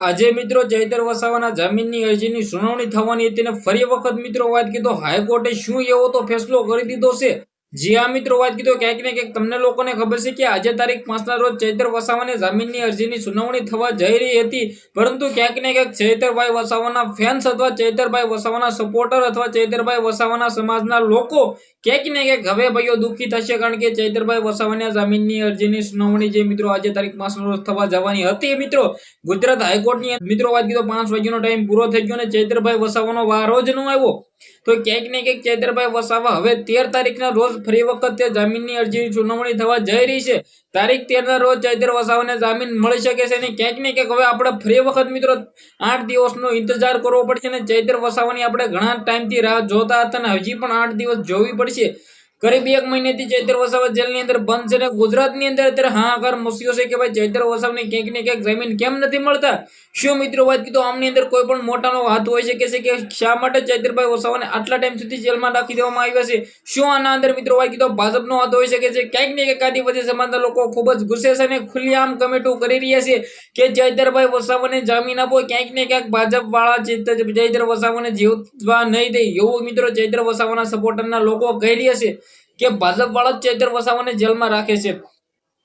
આજે મિત્રો ચૈતર વસાવાના જામીનની અરજીની સુનાવણી થવાની હતી ફરી વખત મિત્રો વાત કીધો હાઈકોર્ટે શું એવો તો ફેસલો કરી દીધો છે? જી આ મિત્રો, વાત કીધો ક્યાંક ને ક્યાંક તમને લોકોને ખબર છે કે આજે તારીખ પાંચના રોજ ચૈતર વસાવાને જામીનની અરજીની સુનાવણી થવા જઈ રહી હતી. પરંતુ ક્યાંક ને ક્યાંક ચૈતરભાઈ વસાવાના ફેન્સ અથવા ચૈતરભાઈ વસાવાના સપોર્ટર અથવા ચૈતરભાઈ વસાવાના સમાજના લોકો ક્યાંક ને ક્યાંક હવે ભાઈઓ દુઃખી થશે કારણ કે ચૈતરભાઈ વસાવાના જામીનની અરજીની સુનાવણી જે મિત્રો આજે તારીખ પાંચના રોજ થવા જવાની હતી મિત્રો. ગુજરાત હાઈકોર્ટની મિત્રો, વાત કીધો પાંચ વાગ્યાનો ટાઈમ પૂરો થઈ ગયો અને ચૈતરભાઈ વસાવાનો વારો જ ન આવ્યો. તો ક્યાંક ને ક્યાંક ચૈતરભાઈ વસાવા હવે તેર તારીખના રોજ ફરી વખત જામીનની અરજીની સુનાવણી થવા જઈ રહી છે. તારીખ તેરના રોજ ચૈતર વસાવાને જામીન મળી શકે છે અને ક્યાંક ને ક્યાંક હવે આપણે ફરી વખત મિત્રો આઠ દિવસનો ઇંતજાર કરવો પડશે અને ચૈતર વસાવાની આપણે ઘણા ટાઈમથી રાહ જોતા હતા અને હજી પણ આઠ દિવસ જોવી પડશે. કરીબ એક મહિનેથી ચૈતર વસાવા જેલની અંદર બંધ છે અને ગુજરાતની અંદર અત્યારે હાહાકાર મસ્યો છે કે ભાઈ ચૈતર વસાવને ક્યાંક ને ક્યાંક જમીન કેમ નથી મળતા? શું મિત્રો વાત કીધું? આમની અંદર કોઈ પણ મોટાનો હાથ હોય શકે છે કે શા માટે ચૈતરભાઈ વસાવાને આટલા ટાઈમ સુધી જેલમાં રાખી દેવામાં આવ્યા છે? શું આના અંદર મિત્રો વાત કીધું? ભાજપનો હાથ હોય શકે છે ક્યાંક ને ક્યાંક આદિવાસી સમાજના લોકો ખૂબ જ ગુસ્સે છે અને ખુલ્લીઆમ કમેન્ટો કરી રહ્યા છે કે ચૈતરભાઈ વસાવાને જામીન આપો, ક્યાંક ને ક્યાંક ભાજપ વાળા ચૈતર વસાવાને જીવવા નહીં દે. એવું મિત્રો ચૈતર વસાવાના સપોર્ટરના લોકો કહી રહ્યા છે. કે ભાજપ વાળા જ ચૈતર વસાવાને જેલમાં રાખે છે.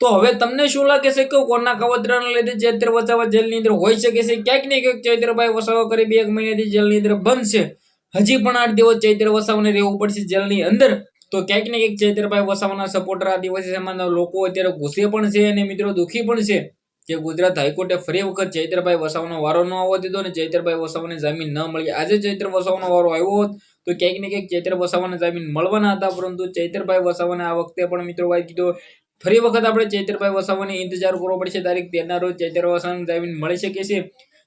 તો હવે તમને શું લાગે છે કે કોના કાવતરાને લીધે ચૈત્ર વસાવા જેલની અંદર હોઈ શકે છે? ક્યાંક ને ક્યાંક ચૈત્રભાઈ વસાવા કરીબ એક મહિનાથી જેલની અંદર બંધ છે. હજી પણ આઠ દિવસ ચૈત્ર વસાવાને રહેવું પડશે જેલની અંદર. તો ક્યાંક ને ક્યાંક ચૈતરભાઈ વસાવાના સપોર્ટર આદિવાસી સમાજના લોકો અત્યારે ગુસ્સે પણ છે અને મિત્રો દુઃખી પણ છે કે ગુજરાત હાઈકોર્ટે ફરી વખત ચૈતરભાઈ વસાવાનો વારો ન આવવા દીધો અને ચૈતરભાઈ વસાવાને જામીન ન મળી. આજે ચૈત્ર વસાવાનો વારો આવ્યો હોત તો ક્યાંક ને ક્યાંક ચૈત્ર વસાવાને જામીન મળવાના હતા, પરંતુ ચૈતરભાઈ વસાવાને આ વખતે પણ મિત્રો ભાઈ કીધો, ફરી વખત આપણે ચૈતરભાઈ વસાવાની ઇંતજાર કરવો પડશે. તારીખ તેરના રોજ ચૈત્ર વસાવાને જામીન મળી શકે છે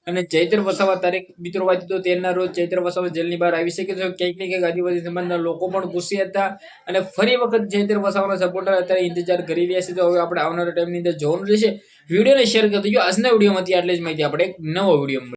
અને ચૈત્ર વસાવા તારીખ મિત્રો વાત તો તેરના રોજ ચૈત્ર વસાવા જેલની બહાર આવી શકે છે. ક્યાંક ને ક્યાંક આદિવાસી સમાજના લોકો પણ ગુસ્સે હતા અને ફરી વખત ચૈત્ર વસાવાના સપોર્ટર અત્યારે ઇંતજાર કરી રહ્યા છે. તો હવે આપણે આવનારા ટાઈમની અંદર જોવાનું રહેશે. વિડીયોને શેર કરી દેજો આજના વિડીયોમાંથી આટલી જ માહિતી. આપણે એક નવો વીડિયો